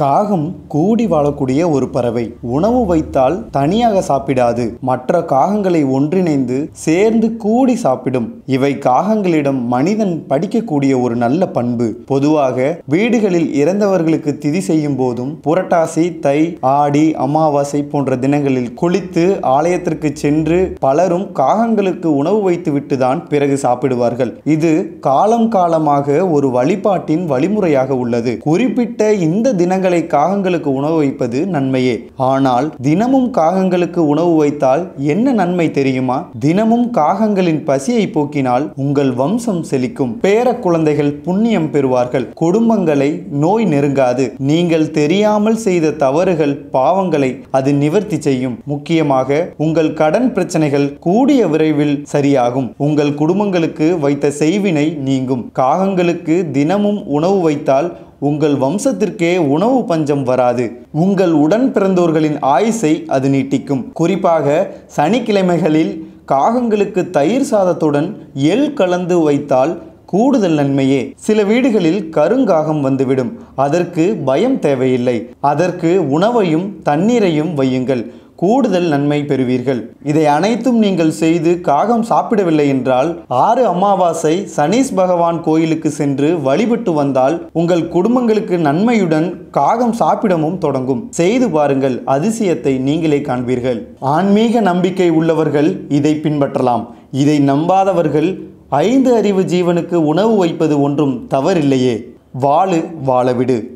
காகம் கூடி வாழக்கூடிய ஒரு பறவை. உணவு வைத்தால் தனியாக சாப்பிடாது. மற்ற காகங்களை ஒன்றிணைந்து சேர்ந்து கூடி சாப்பிடும். இவை காகங்களிடம் மனிதன் படிக்கக்கூடிய ஒரு நல்ல பண்பு. பொதுவாக வீடுகளில் இறந்தவர்களுக்கு திதி செய்யும் போதும் புரட்டாசி தை ஆடி அமாவாசை போன்ற தினங்களில் குளித்து ஆலயத்திற்கு சென்று பலரும் காகங்களுக்கு உணவு வைத்துவிட்டு தான் பிறகு சாப்பிடுவார்கள். இது காலம் காலமாக ஒரு வழிபாட்டின் வழிமுறையாக உள்ளது. குறிப்பிட்ட இந்த தினங்கள் காகங்களுக்கு உணவு வைப்பது நன்மையே. ஆனால் தினமும் காகங்களுக்கு உணவு வைத்தால் என்ன நன்மை தெரியுமா? தினமும் காகங்களின் பசியை போக்கினால் உங்கள் வம்சம் செழிக்கும். பேர குழந்தைகள் புண்ணியம் பெறுவார்கள். குடும்பங்களை நோய் நெருங்காது. நீங்கள் தெரியாமல் செய்த தவறுகள் பாவங்களை அது நிவர்த்தி செய்யும். முக்கியமாக உங்கள் கடன் பிரச்சனைகள் கூடிய விரைவில் சரியாகும். உங்கள் குடும்பங்களுக்கு வைத்த செய்வினை நீங்கும். காகங்களுக்கு தினமும் உணவு வைத்தால் உங்கள் வம்சத்திற்கே உணவு பஞ்சம் வராது. உங்கள் உடன் பிறந்தோர்களின் ஆயுசை அது நீட்டிக்கும். குறிப்பாக சனிக்கிழமைகளில் காகங்களுக்கு தயிர் சாதத்துடன் எள் கலந்து வைத்தால் கூடுதல் நன்மையே. சில வீடுகளில் கருங்காகம் வந்துவிடும். அதற்கு பயம் தேவையில்லை. அதற்கு உணவையும் தண்ணீரையும் வையுங்கள். கூடுதல் நன்மை பெறுவீர்கள். இதை அனைத்தும் நீங்கள் செய்து காகம் சாப்பிடவில்லை என்றால் ஆறு அமாவாசை சனீஸ் பகவான் கோயிலுக்கு சென்று வழிபட்டு வந்தால் உங்கள் குடும்பங்களுக்கு நன்மையுடன் காகம் சாப்பிடவும் தொடங்கும். செய்து பாருங்கள் அதிசயத்தை நீங்களே காண்பீர்கள். ஆன்மீக நம்பிக்கை உள்ளவர்கள் இதை பின்பற்றலாம். இதை நம்பாதவர்கள் ஐந்து அறிவு ஜீவனுக்கு உணவு வைப்பது ஒன்றும் தவறில்லையே. வாழு வாழவிடு.